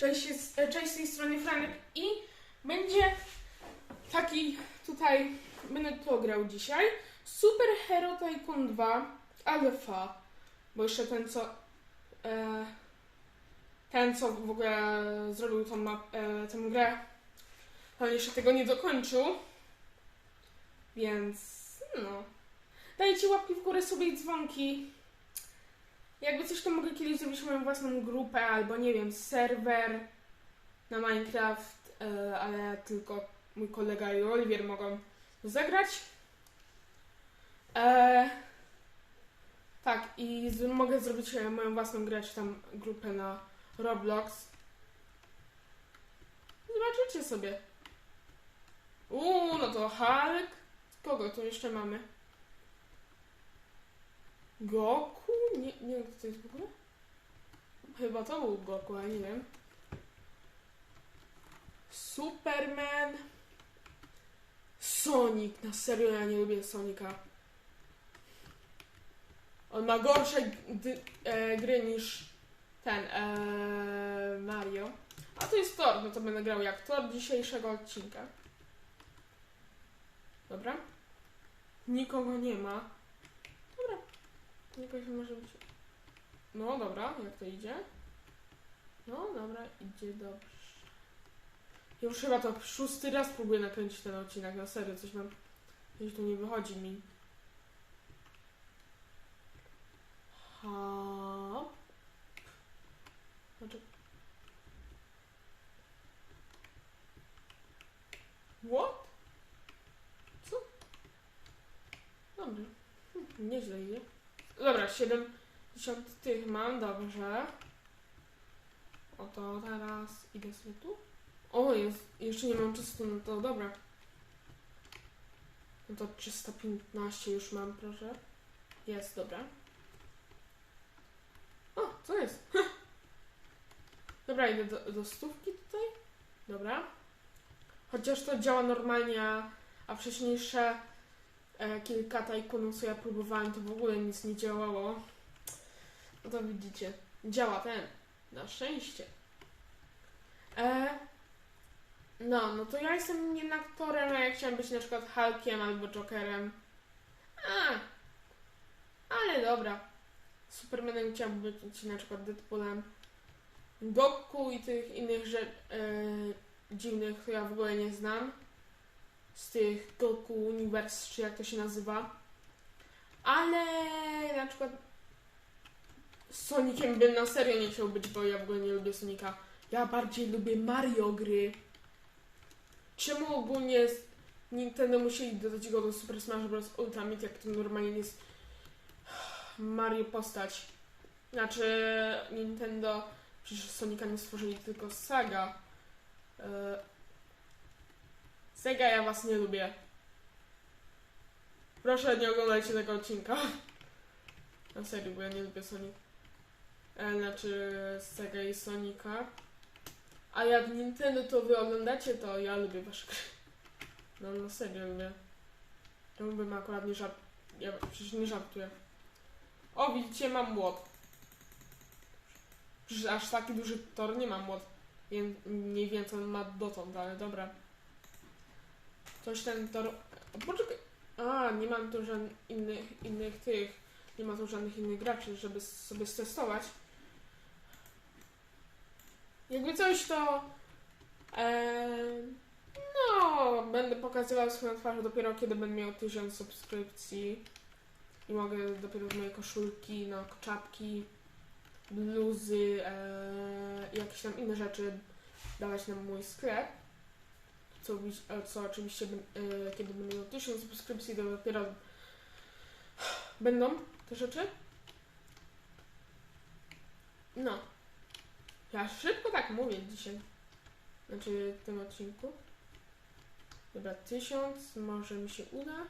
Cześć, jest, cześć z tej strony Franek i będzie taki tutaj, będę to grał dzisiaj. Super Hero Tycoon 2 Alpha, bo jeszcze ten co, e, ten co w ogóle zrobił tą, map, e, tę grę, on jeszcze tego nie dokończył, więc no. Dajcie łapki w górę sobie i dzwonki. Jakby coś, to mogę kiedyś zrobić moją własną grupę, albo nie wiem, serwer na Minecraft, e, ale tylko mój kolega i Oliwier mogą zagrać. E, tak, i z, mogę zrobić e, moją własną grę, czy tam grupę na Roblox. Zobaczycie sobie. Uuu, no to Hulk. Kogo tu jeszcze mamy? Goku? Nie, nie wiem, kto to jest w ogóle. Chyba to był Goku, ale nie wiem. Superman. Sonic. Na serio, ja nie lubię Sonika. On ma gorsze e, gry niż ten e, Mario. A to jest Thor, no to będę grał jak Thor dzisiejszego odcinka. Dobra. Nikogo nie ma. Dobra. Jakoś może być. No dobra, jak to idzie? No dobra, idzie dobrze. Już chyba to szósty raz próbuję nakręcić ten odcinek, na serio, coś mam. Coś tu nie wychodzi mi. Hop. Znaczy... What? Co? Dobrze. Hm, Nieźle idzie. Dobra, 70 tych mam, dobrze. Oto teraz idę sobie tu. O, jest, jeszcze nie mam czasu, no to dobra. No to 315 już mam, proszę. Jest, dobra. O, co jest? Dobra, idę do, do stówki tutaj. Dobra. Chociaż to działa normalnie, a, wcześniejsze kilka tajkunów, co ja próbowałem, to w ogóle nic nie działało. No to widzicie, działa ten. Na szczęście. E, no, no to ja jestem jednak aktorem, a ja chciałam być na przykład Hulkiem albo Jokerem. A, ale dobra. Supermanem chciałabym być na przykład Deadpoolem. Goku i tych innych rzeczy e, dziwnych, to ja w ogóle nie znam. Z tych Goku Universe, czy jak to się nazywa. Ale na przykład z Sonikiem bym na serio nie chciał być, bo ja w ogóle nie lubię Sonika. Ja bardziej lubię Mario gry. Czemu ogólnie Nintendo musieli dodać go do Super Smash Bros. Ultimate, jak to normalnie jest Mario postać? Znaczy Nintendo przecież Sonika nie stworzyli, tylko Saga. E, Sega, ja was nie lubię. Proszę, nie oglądajcie tego odcinka. Na serio, bo ja nie lubię Sonic. E, znaczy Sega i Sonika. A jak Nintendo to wy oglądacie, to ja lubię wasze gry. No na serio lubię. Czemu bym akurat nie żart... Ja przecież nie żartuję. O, widzicie, mam młot. Przecież aż taki duży tor nie mam młot. Wiem, co on ma dotąd, ale dobra. Coś ten tor... O, poczekaj. A, nie mam tu żadnych innych, innych tych... Nie ma tu żadnych innych graczy, żeby sobie stestować. Jakby coś to. No, będę pokazywał swoją twarz dopiero kiedy będę miał 1000 subskrypcji. I mogę dopiero w moje koszulki, no, czapki, bluzy, e, jakieś tam inne rzeczy dawać na mój sklep. Co, e, co oczywiście, e, kiedy będę miał 1000 subskrypcji, to dopiero będą te rzeczy. No. Ja szybko tak mówię dzisiaj. Znaczy w tym odcinku. Dobra, tysiąc, może mi się uda.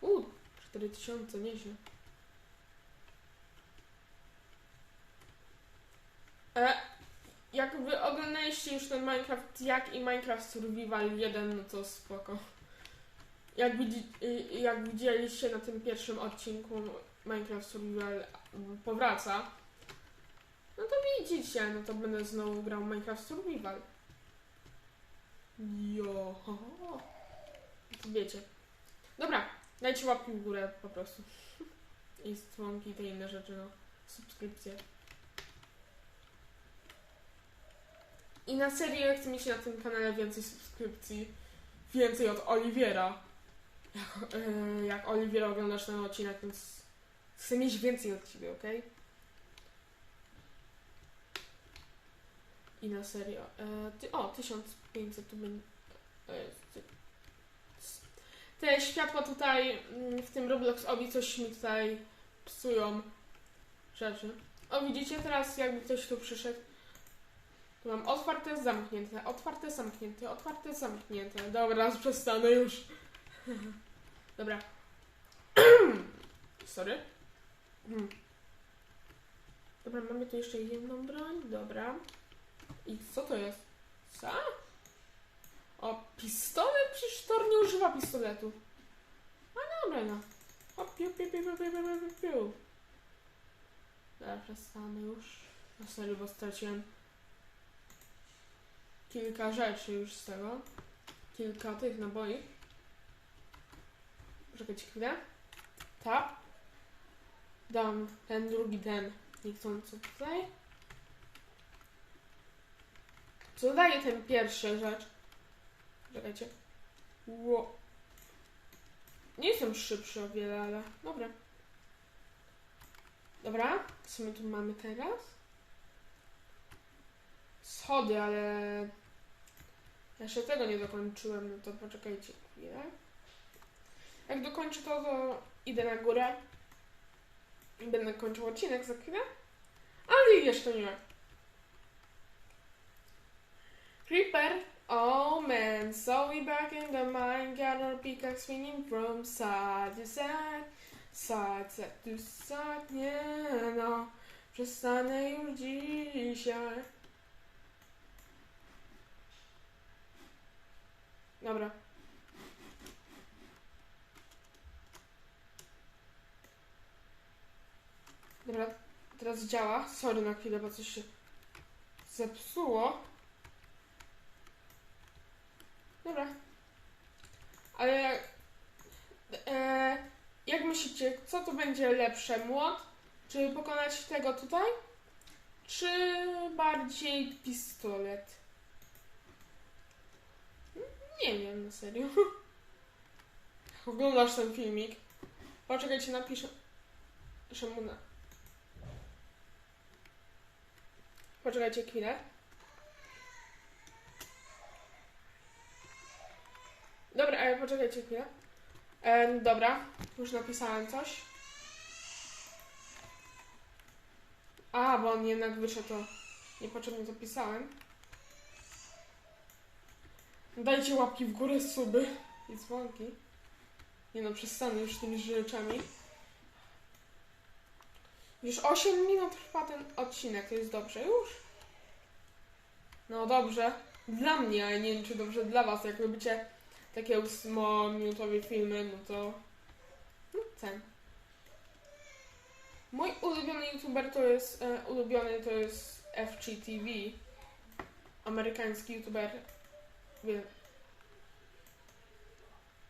U, cztery tysiące, nieźle. E, jak wy oglądaliście już ten Minecraft jak i Minecraft Survival 1, no to spoko. Jak, widzi, y, jak widzieliście na tym pierwszym odcinku Minecraft Survival powraca. No to widzicie, no to będę znowu grał Minecraft Survival. Jo, wiecie. Dobra, dajcie łapki w górę po prostu. I dzwonki i te inne rzeczy, no. Subskrypcje. I na serio chcę mieć na tym kanale więcej subskrypcji. Więcej od Oliwiera. Jak, e, jak Oliwier oglądasz ten odcinek, więc chcę mieć więcej od ciebie, okej? I na serio. E, ty, o, 1500 tu będzie. Te światła tutaj mm, w tym Roblox obi coś mi tutaj psują rzeczy. O, widzicie teraz jakby ktoś tu przyszedł. Mam otwarte, zamknięte, otwarte, zamknięte, otwarte, zamknięte. Dobra, raz przestanę już. Dobra. Sorry. Dobra, mamy tu jeszcze jedną broń. Dobra. I co to jest? Co? O, pistolet? Przecież Thor nie używa pistoletu. A dobra, no. O, piu, piu, piu, piu, piu, piu, piu. Dobra, przestanę już. No serio, bo straciłem kilka rzeczy już z tego. Kilka tych naboi. Poczekajcie chwilę. Ta. Dam ten drugi ten. Niechcący tutaj. Co daje ten pierwszy rzecz? Czekajcie. Ło. Nie jestem szybszy o wiele, ale dobra. Dobra, co my tu mamy teraz? Schody, ale jeszcze tego nie dokończyłem, no to poczekajcie chwilę. Jak dokończę to, to idę na górę będę kończył odcinek za chwilę, ale jeszcze nie. Creeper, oh man, so we back in the mine, got our pickaxe swinging from side to side, side, side to side, nie no, przestanę już dzisiaj. Dobra. Dobra, teraz działa. Sorry na chwilę, bo coś się zepsuło. Dobra. Ale e, jak myślicie, co to będzie lepsze? Młot? Czy pokonać tego tutaj? Czy bardziej pistolet? Nie wiem, na serio. Oglądasz ten filmik. Poczekajcie, napiszę. Piszę mu na. Poczekajcie chwilę. Dobra, ale poczekajcie chwilę. E, dobra, już napisałem coś. A, bo on jednak wyszedł, to niepotrzebnie to pisałem. Dajcie łapki w górę, suby i dzwonki. Nie no, przestanę już tymi rzeczami. Już 8 minut trwa ten odcinek, to jest dobrze już? No dobrze. Dla mnie, ale nie wiem czy dobrze dla was. Jak lubicie takie 8-minutowe filmy, no to... No. Mój ulubiony youtuber to jest... E, ulubiony to jest FGTV. Amerykański youtuber. Wie-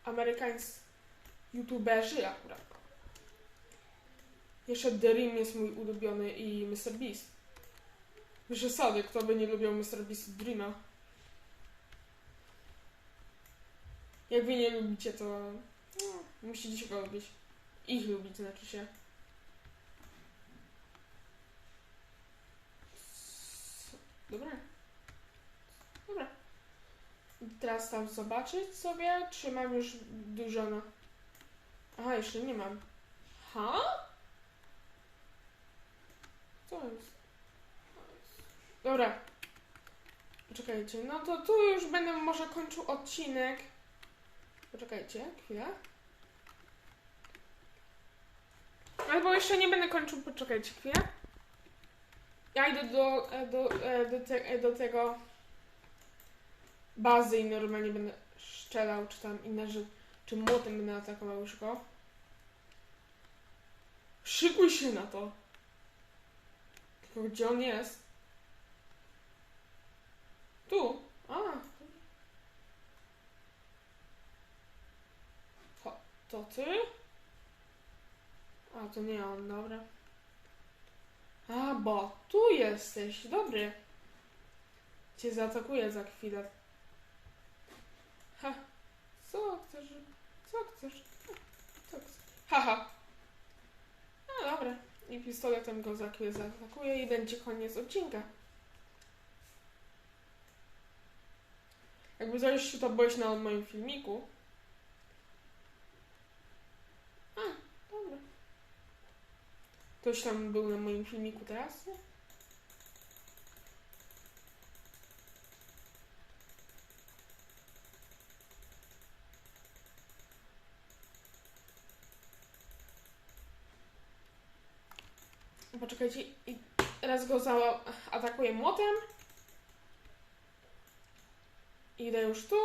Amerykańscy youtuberzy akurat. Jeszcze Dream jest mój ulubiony i Mr. Beast. Wyższe sady, kto by nie lubił Mr. Beast Dreama. Jak wy nie lubicie, to no, musicie się go lubić. Ich lubić, znaczy się. Dobra. Teraz tam zobaczyć sobie, czy mam już dużo na... Aha, jeszcze nie mam. Ha? Co jest? Dobra. Poczekajcie, no to tu już będę może kończył odcinek. Poczekajcie, chwilę. Albo jeszcze nie będę kończył, poczekajcie chwilę. Ja idę do, e, do, e, do, te, e, do tego bazy i normalnie będę strzelał, czy tam inne rzeczy, czy młotem będę atakował już go. Szykuj się na to. Gdzie on jest? Tu. A. To, to ty? A, to nie on, dobra. A, bo tu jesteś. Dobry. Cię zaatakuję za chwilę. Ha. Co chcesz? Co chcesz? Co chcesz? Haha. A, dobra. I pistoletem go za chwilę zaatakuję i będzie koniec odcinka. Jakby coś się to byłeś na moim filmiku. A, dobra. Ktoś tam był na moim filmiku teraz? Nie? Poczekajcie, i raz go zaatakuję młotem. Idę już tu.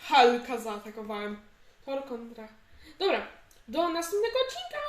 Halka zaatakowałem. Tor kontra. Dobra, do następnego odcinka!